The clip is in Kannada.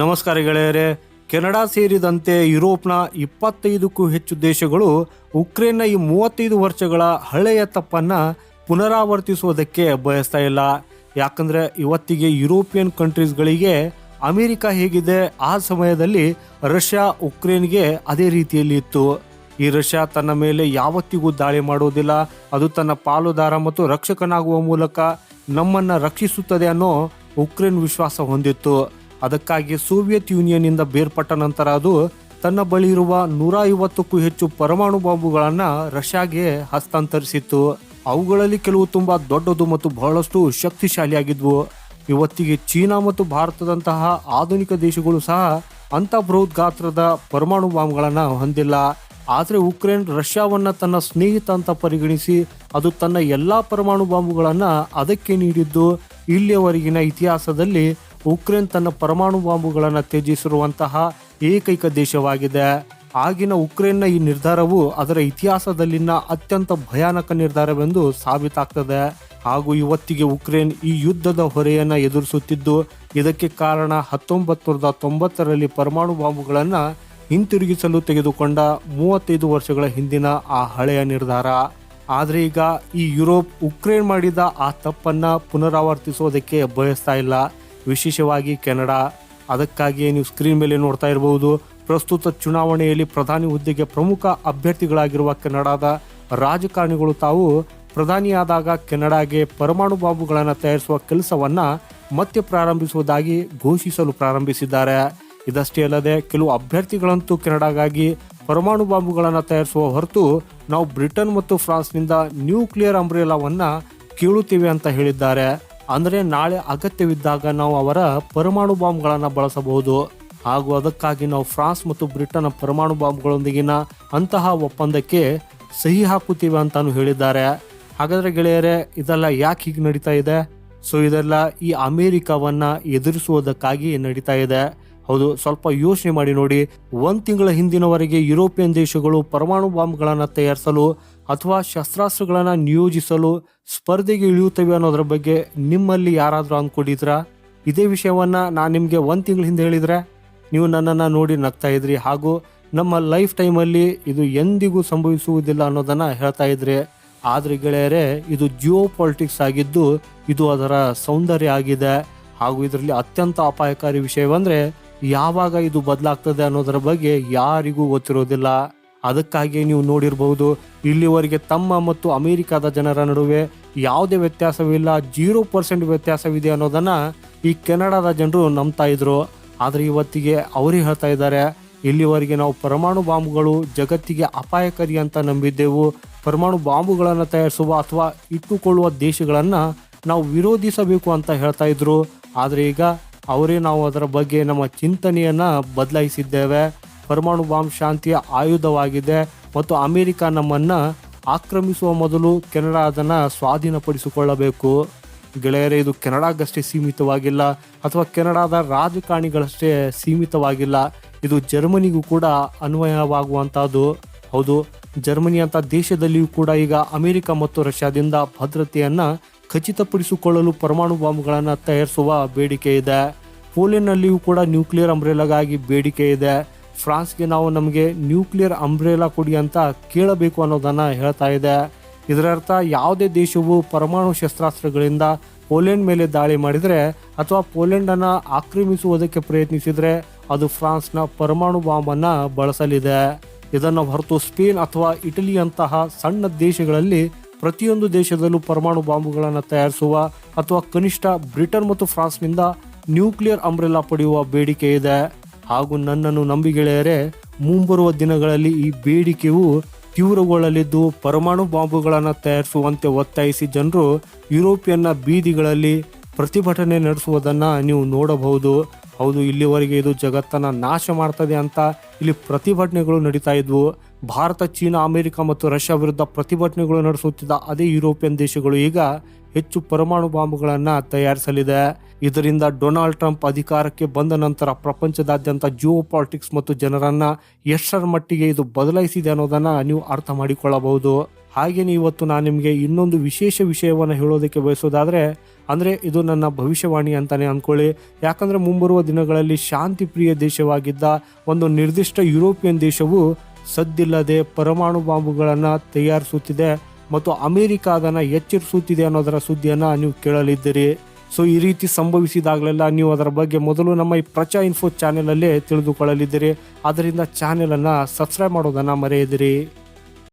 ನಮಸ್ಕಾರ ಗೆಳೆಯರೇ. ಕೆನಡಾ ಸೇರಿದಂತೆ ಯುರೋಪ್ನ ಇಪ್ಪತ್ತೈದಕ್ಕೂ ಹೆಚ್ಚು ದೇಶಗಳು ಉಕ್ರೇನ್ನ ಈ ಮೂವತ್ತೈದು ವರ್ಷಗಳ ಹಳೆಯ ತಪ್ಪನ್ನು ಪುನರಾವರ್ತಿಸುವುದಕ್ಕೆ ಬಯಸ್ತಾ ಇಲ್ಲ. ಯಾಕಂದರೆ ಇವತ್ತಿಗೆ ಯುರೋಪಿಯನ್ ಕಂಟ್ರೀಸ್ಗಳಿಗೆ ಅಮೆರಿಕ ಹೇಗಿದೆ ಆ ಸಮಯದಲ್ಲಿ ರಷ್ಯಾ ಉಕ್ರೇನ್ಗೆ ಅದೇ ರೀತಿಯಲ್ಲಿ ಇತ್ತು. ಈ ರಷ್ಯಾ ತನ್ನ ಮೇಲೆ ಯಾವತ್ತಿಗೂ ದಾಳಿ ಮಾಡುವುದಿಲ್ಲ ಅದು ತನ್ನ ಪಾಲುದಾರ ಮತ್ತು ರಕ್ಷಕನಾಗುವ ಮೂಲಕ ನಮ್ಮನ್ನು ರಕ್ಷಿಸುತ್ತದೆ ಅನ್ನೋ ಉಕ್ರೇನ್ ವಿಶ್ವಾಸ ಹೊಂದಿತ್ತು. ಅದಕ್ಕಾಗಿ ಸೋವಿಯತ್ ಯೂನಿಯನ್ನಿಂದ ಬೇರ್ಪಟ್ಟ ನಂತರ ಅದು ತನ್ನ ಬಳಿ ಇರುವ ನೂರ ಐವತ್ತಕ್ಕೂ ಹೆಚ್ಚು ಪರಮಾಣು ಬಾಂಬುಗಳನ್ನು ರಷ್ಯಾಗೆ ಹಸ್ತಾಂತರಿಸಿತ್ತು. ಅವುಗಳಲ್ಲಿ ಕೆಲವು ತುಂಬಾ ದೊಡ್ಡದು ಮತ್ತು ಬಹಳಷ್ಟು ಶಕ್ತಿಶಾಲಿಯಾಗಿದ್ವು. ಇವತ್ತಿಗೆ ಚೀನಾ ಮತ್ತು ಭಾರತದಂತಹ ಆಧುನಿಕ ದೇಶಗಳು ಸಹ ಅಂತ ಬೃಹತ್ ಗಾತ್ರದ ಪರಮಾಣು ಬಾಂಬ್ಗಳನ್ನ ಹೊಂದಿಲ್ಲ. ಆದರೆ ಉಕ್ರೇನ್ ರಷ್ಯಾವನ್ನ ತನ್ನ ಸ್ನೇಹಿತ ಅಂತ ಪರಿಗಣಿಸಿ ಅದು ತನ್ನ ಎಲ್ಲಾ ಪರಮಾಣು ಬಾಂಬುಗಳನ್ನು ಅದಕ್ಕೆ ನೀಡಿದ್ದು. ಇಲ್ಲಿಯವರೆಗಿನ ಇತಿಹಾಸದಲ್ಲಿ ಉಕ್ರೇನ್ ತನ್ನ ಪರಮಾಣು ಬಾಂಬುಗಳನ್ನು ತ್ಯಜಿಸಿರುವಂತಹ ಏಕೈಕ ದೇಶವಾಗಿದೆ. ಆಗಿನ ಉಕ್ರೇನ್ನ ಈ ನಿರ್ಧಾರವು ಅದರ ಇತಿಹಾಸದಲ್ಲಿನ ಅತ್ಯಂತ ಭಯಾನಕ ನಿರ್ಧಾರವೆಂದು ಸಾಬೀತಾಗ್ತದೆ. ಹಾಗೂ ಇವತ್ತಿಗೆ ಉಕ್ರೇನ್ ಈ ಯುದ್ಧದ ಹೊರೆಯನ್ನ ಎದುರಿಸುತ್ತಿದ್ದು, ಇದಕ್ಕೆ ಕಾರಣ ಹತ್ತೊಂಬತ್ತು ನೂರದ ತೊಂಬತ್ತರಲ್ಲಿ ಪರಮಾಣು ಬಾಂಬುಗಳನ್ನು ಹಿಂತಿರುಗಿಸಲು ತೆಗೆದುಕೊಂಡ ಮೂವತ್ತೈದು ವರ್ಷಗಳ ಹಿಂದಿನ ಆ ಹಳೆಯ ನಿರ್ಧಾರ. ಆದರೆ ಈಗ ಈ ಯುರೋಪ್ ಉಕ್ರೇನ್ ಮಾಡಿದ ಆ ತಪ್ಪನ್ನ ಪುನರಾವರ್ತಿಸೋದಕ್ಕೆ ಬಯಸ್ತಾ ಇಲ್ಲ. ವಿಶೇಷವಾಗಿ ಕೆನಡಾ. ಅದಕ್ಕಾಗಿಯೇ ನೀವು ಸ್ಕ್ರೀನ್ ಮೇಲೆ ನೋಡ್ತಾ ಇರಬಹುದು ಪ್ರಸ್ತುತ ಚುನಾವಣೆಯಲ್ಲಿ ಪ್ರಧಾನಿ ಹುದ್ದೆಗೆ ಪ್ರಮುಖ ಅಭ್ಯರ್ಥಿಗಳಾಗಿರುವ ಕೆನಡಾದ ರಾಜಕಾರಣಿಗಳು ತಾವು ಪ್ರಧಾನಿಯಾದಾಗ ಕೆನಡಾಗೆ ಪರಮಾಣು ಬಾಂಬುಗಳನ್ನು ತಯಾರಿಸುವ ಕೆಲಸವನ್ನ ಮತ್ತೆ ಪ್ರಾರಂಭಿಸುವುದಾಗಿ ಘೋಷಿಸಲು ಪ್ರಾರಂಭಿಸಿದ್ದಾರೆ. ಇದಷ್ಟೇ ಅಲ್ಲದೆ ಕೆಲವು ಅಭ್ಯರ್ಥಿಗಳಂತೂ ಕೆನಡಾಗಾಗಿ ಪರಮಾಣು ಬಾಂಬುಗಳನ್ನು ತಯಾರಿಸುವ ಹೊರತು ನಾವು ಬ್ರಿಟನ್ ಮತ್ತು ಫ್ರಾನ್ಸ್ನಿಂದ ನ್ಯೂಕ್ಲಿಯರ್ ಅಂಬ್ರೆಲಾವನ್ನು ಕೇಳುತ್ತೇವೆ ಅಂತ ಹೇಳಿದ್ದಾರೆ. ಅಂದರೆ ನಾಳೆ ಅಗತ್ಯವಿದ್ದಾಗ ನಾವು ಅವರ ಪರಮಾಣು ಬಾಂಬ್ಗಳನ್ನು ಬಳಸಬಹುದು. ಹಾಗೂ ಅದಕ್ಕಾಗಿ ನಾವು ಫ್ರಾನ್ಸ್ ಮತ್ತು ಬ್ರಿಟನ್ ಪರಮಾಣು ಬಾಂಬ್ಗಳೊಂದಿಗಿನ ಅಂತಹ ಒಪ್ಪಂದಕ್ಕೆ ಸಹಿ ಹಾಕುತ್ತೀವಿ ಅಂತಾನು ಹೇಳಿದ್ದಾರೆ. ಹಾಗಾದ್ರೆ ಗೆಳೆಯರೇ, ಇದೆಲ್ಲ ಯಾಕೆ ಹೀಗೆ ನಡೀತಾ ಇದೆ? ಸೊ, ಇದೆಲ್ಲ ಈ ಅಮೇರಿಕಾವನ್ನು ಎದುರಿಸುವುದಕ್ಕಾಗಿ ನಡೀತಾ ಇದೆ. ಹೌದು, ಸ್ವಲ್ಪ ಯೋಚನೆ ಮಾಡಿ ನೋಡಿ. ಒಂದ್ ತಿಂಗಳ ಹಿಂದಿನವರೆಗೆ ಯುರೋಪಿಯನ್ ದೇಶಗಳು ಪರಮಾಣು ಬಾಂಬ್ಗಳನ್ನು ತಯಾರಿಸಲು ಅಥವಾ ಶಸ್ತ್ರಾಸ್ತ್ರಗಳನ್ನು ನಿಯೋಜಿಸಲು ಸ್ಪರ್ಧೆಗೆ ಇಳಿಯುತ್ತವೆ ಅನ್ನೋದ್ರ ಬಗ್ಗೆ ನಿಮ್ಮಲ್ಲಿ ಯಾರಾದರೂ ಅಂದ್ಕೊಂಡಿದ್ರಾ ಇದೇ ವಿಷಯವನ್ನ ನಾನು ನಿಮಗೆ ಒಂದು ತಿಂಗಳ ಹಿಂದೆ ಹೇಳಿದ್ರೆ ನೀವು ನನ್ನನ್ನು ನೋಡಿ ನಗ್ತಾ ಇದ್ರಿ. ಹಾಗೂ ನಮ್ಮ ಲೈಫ್ ಟೈಮಲ್ಲಿ ಇದು ಎಂದಿಗೂ ಸಂಭವಿಸುವುದಿಲ್ಲ ಅನ್ನೋದನ್ನ ಹೇಳ್ತಾ ಇದ್ರಿ. ಆದರೆ ಗೆಳೆಯರೇ, ಇದು ಜಿಯೋ ಪಾಲಿಟಿಕ್ಸ್ ಆಗಿದ್ದು ಇದು ಅದರ ಸೌಂದರ್ಯ ಆಗಿದೆ. ಹಾಗೂ ಇದರಲ್ಲಿ ಅತ್ಯಂತ ಅಪಾಯಕಾರಿ ವಿಷಯವಂದ್ರೆ ಯಾವಾಗ ಇದು ಬದಲಾಗ್ತದೆ ಅನ್ನೋದರ ಬಗ್ಗೆ ಯಾರಿಗೂ ಗೊತ್ತಿರೋದಿಲ್ಲ. ಅದಕ್ಕಾಗಿ ನೀವು ನೋಡಿರಬಹುದು, ಇಲ್ಲಿವರೆಗೆ ತಮ್ಮ ಮತ್ತು ಅಮೆರಿಕದ ಜನರ ನಡುವೆ ಯಾವುದೇ ವ್ಯತ್ಯಾಸವಿಲ್ಲ, ಜೀರೋ ಪರ್ಸೆಂಟ್ ವ್ಯತ್ಯಾಸವಿದೆ ಅನ್ನೋದನ್ನ ಈ ಕೆನಡಾದ ಜನರು ನಂಬ್ತಾ ಇದ್ರು. ಆದರೆ ಇವತ್ತಿಗೆ ಅವರೇ ಹೇಳ್ತಾ ಇದ್ದಾರೆ, ಇಲ್ಲಿವರೆಗೆ ನಾವು ಪರಮಾಣು ಬಾಂಬುಗಳು ಜಗತ್ತಿಗೆ ಅಪಾಯಕಾರಿ ಅಂತ ನಂಬಿದ್ದೆವು. ಪರಮಾಣು ಬಾಂಬುಗಳನ್ನು ತಯಾರಿಸುವ ಅಥವಾ ಇಟ್ಟುಕೊಳ್ಳುವ ದೇಶಗಳನ್ನು ನಾವು ವಿರೋಧಿಸಬೇಕು ಅಂತ ಹೇಳ್ತಾ ಇದ್ರು. ಆದರೆ ಈಗ ಅವರೇ ನಾವು ಅದರ ಬಗ್ಗೆ ನಮ್ಮ ಚಿಂತನೆಯನ್ನು ಬದಲಾಯಿಸಿದ್ದೇವೆ. ಪರಮಾಣು ಬಾಂಬ್ ಶಾಂತಿಯ ಆಯುಧವಾಗಿದೆ ಮತ್ತು ಅಮೆರಿಕ ನಮ್ಮನ್ನು ಆಕ್ರಮಿಸುವ ಮೊದಲು ಕೆನಡಾ ಅದನ್ನು ಸ್ವಾಧೀನಪಡಿಸಿಕೊಳ್ಳಬೇಕು. ಗೆಳೆಯರೇ, ಇದು ಕೆನಡಾಗಷ್ಟೇ ಸೀಮಿತವಾಗಿಲ್ಲ ಅಥವಾ ಕೆನಡಾದ ರಾಜಕಾರಣಿಗಳಷ್ಟೇ ಸೀಮಿತವಾಗಿಲ್ಲ. ಇದು ಜರ್ಮನಿಗೂ ಕೂಡ ಅನ್ವಯವಾಗುವಂಥದ್ದು ಹೌದು, ಜರ್ಮನಿ ಅಂತ ದೇಶದಲ್ಲಿಯೂ ಕೂಡ ಈಗ ಅಮೆರಿಕ ಮತ್ತು ರಷ್ಯಾದಿಂದ ಭದ್ರತೆಯನ್ನ ಖಚಿತಪಡಿಸಿಕೊಳ್ಳಲು ಪರಮಾಣು ಬಾಂಬ್ಗಳನ್ನು ತಯಾರಿಸುವ ಬೇಡಿಕೆ ಇದೆ. ಪೋಲೆಂಡ್ನಲ್ಲಿಯೂ ಕೂಡ ನ್ಯೂಕ್ಲಿಯರ್ ಅಂಬ್ರೆಲಾಗಾಗಿ ಬೇಡಿಕೆ ಇದೆ. ಫ್ರಾನ್ಸ್ಗೆ ನಾವು ನಮಗೆ ನ್ಯೂಕ್ಲಿಯರ್ ಅಂಬ್ರೆಲಾ ಕೊಡಿ ಅಂತ ಕೇಳಬೇಕು ಅನ್ನೋದನ್ನು ಹೇಳ್ತಾ ಇದೆ. ಇದರರ್ಥ ಯಾವುದೇ ದೇಶವು ಪರಮಾಣು ಶಸ್ತ್ರಾಸ್ತ್ರಗಳಿಂದ ಪೋಲೆಂಡ್ ಮೇಲೆ ದಾಳಿ ಮಾಡಿದರೆ ಅಥವಾ ಪೋಲೆಂಡನ್ನು ಆಕ್ರಮಿಸುವುದಕ್ಕೆ ಪ್ರಯತ್ನಿಸಿದರೆ ಅದು ಫ್ರಾನ್ಸ್ನ ಪರಮಾಣು ಬಾಂಬನ್ನು ಬಳಸಲಿದೆ. ಇದನ್ನು ಹೊರತು ಸ್ಪೇನ್ ಅಥವಾ ಇಟಲಿಯಂತಹ ಸಣ್ಣ ದೇಶಗಳಲ್ಲಿ ಪ್ರತಿಯೊಂದು ದೇಶದಲ್ಲೂ ಪರಮಾಣು ಬಾಂಬುಗಳನ್ನು ತಯಾರಿಸುವ ಅಥವಾ ಕನಿಷ್ಠ ಬ್ರಿಟನ್ ಮತ್ತು ಫ್ರಾನ್ಸ್ನಿಂದ ನ್ಯೂಕ್ಲಿಯರ್ ಅಂಬ್ರೆಲಾ ಪಡೆಯುವ ಬೇಡಿಕೆ ಇದೆ. ಹಾಗೂ ನನ್ನನ್ನು ನಂಬಿ ಗೆಳೆಯರೆ ಮುಂಬರುವ ದಿನಗಳಲ್ಲಿ ಈ ಬೇಡಿಕೆಯು ತೀವ್ರಗೊಳ್ಳಲಿದ್ದು ಪರಮಾಣು ಬಾಂಬುಗಳನ್ನು ತಯಾರಿಸುವಂತೆ ಒತ್ತಾಯಿಸಿ ಜನರು ಯುರೋಪಿಯನ್ನ ಬೀದಿಗಳಲ್ಲಿ ಪ್ರತಿಭಟನೆ ನಡೆಸುವುದನ್ನು ನೀವು ನೋಡಬಹುದು. ಹೌದು, ಇಲ್ಲಿವರೆಗೆ ಇದು ಜಗತ್ತನ್ನ ನಾಶ ಮಾಡ್ತದೆ ಅಂತ ಇಲ್ಲಿ ಪ್ರತಿಭಟನೆಗಳು ನಡೀತಾ ಇದ್ವು. ಭಾರತ, ಚೀನಾ, ಅಮೆರಿಕ ಮತ್ತು ರಷ್ಯಾ ವಿರುದ್ಧ ಪ್ರತಿಭಟನೆಗಳು ನಡೆಸುತ್ತಿದ್ದ ಅದೇ ಯುರೋಪಿಯನ್ ದೇಶಗಳು ಈಗ ಹೆಚ್ಚು ಪರಮಾಣು ಬಾಂಬ್ಗಳನ್ನು ತಯಾರಿಸಲಿದೆ. ಇದರಿಂದ ಡೊನಾಲ್ಡ್ ಟ್ರಂಪ್ ಅಧಿಕಾರಕ್ಕೆ ಬಂದ ನಂತರ ಪ್ರಪಂಚದಾದ್ಯಂತ ಜಿಯೋ ಪಾಲಿಟಿಕ್ಸ್ ಮತ್ತು ಜನರನ್ನ ಎಷ್ಟರ ಮಟ್ಟಿಗೆ ಇದು ಬದಲಾಯಿಸಿದೆ ಅನ್ನೋದನ್ನ ನೀವು ಅರ್ಥ ಮಾಡಿಕೊಳ್ಳಬಹುದು. ಹಾಗೆಯೇ ಇವತ್ತು ನಾನು ನಿಮಗೆ ಇನ್ನೊಂದು ವಿಶೇಷ ವಿಷಯವನ್ನು ಹೇಳೋದಕ್ಕೆ ಬಯಸೋದಾದರೆ, ಅಂದರೆ ಇದು ನನ್ನ ಭವಿಷ್ಯವಾಣಿ ಅಂತಲೇ ಅಂದ್ಕೊಳ್ಳಿ ಯಾಕಂದರೆ ಮುಂಬರುವ ದಿನಗಳಲ್ಲಿ ಶಾಂತಿ ಪ್ರಿಯ ದೇಶವಾಗಿದ್ದ ಒಂದು ನಿರ್ದಿಷ್ಟ ಯುರೋಪಿಯನ್ ದೇಶವು ಸದ್ದಿಲ್ಲದೆ ಪರಮಾಣು ಬಾಂಬುಗಳನ್ನು ತಯಾರಿಸುತ್ತಿದೆ ಮತ್ತು ಅಮೆರಿಕ ಅದನ್ನು ಎಚ್ಚರಿಸುತ್ತಿದೆ ಅನ್ನೋದರ ಸುದ್ದಿಯನ್ನು ನೀವು ಕೇಳಲಿದ್ದೀರಿ. ಸೊ, ಈ ರೀತಿ ಸಂಭವಿಸಿದಾಗಲೆಲ್ಲ ನೀವು ಅದರ ಬಗ್ಗೆ ಮೊದಲು ನಮ್ಮ ಈ ಪ್ರಚಾ ಇನ್ಫೋ ಚಾನೆಲಲ್ಲೇ ತಿಳಿದುಕೊಳ್ಳಲಿದ್ದೀರಿ. ಅದರಿಂದ ಚಾನೆಲನ್ನು ಸಬ್ಸ್ಕ್ರೈಬ್ ಮಾಡೋದನ್ನು ಮರೆಯದಿರಿ.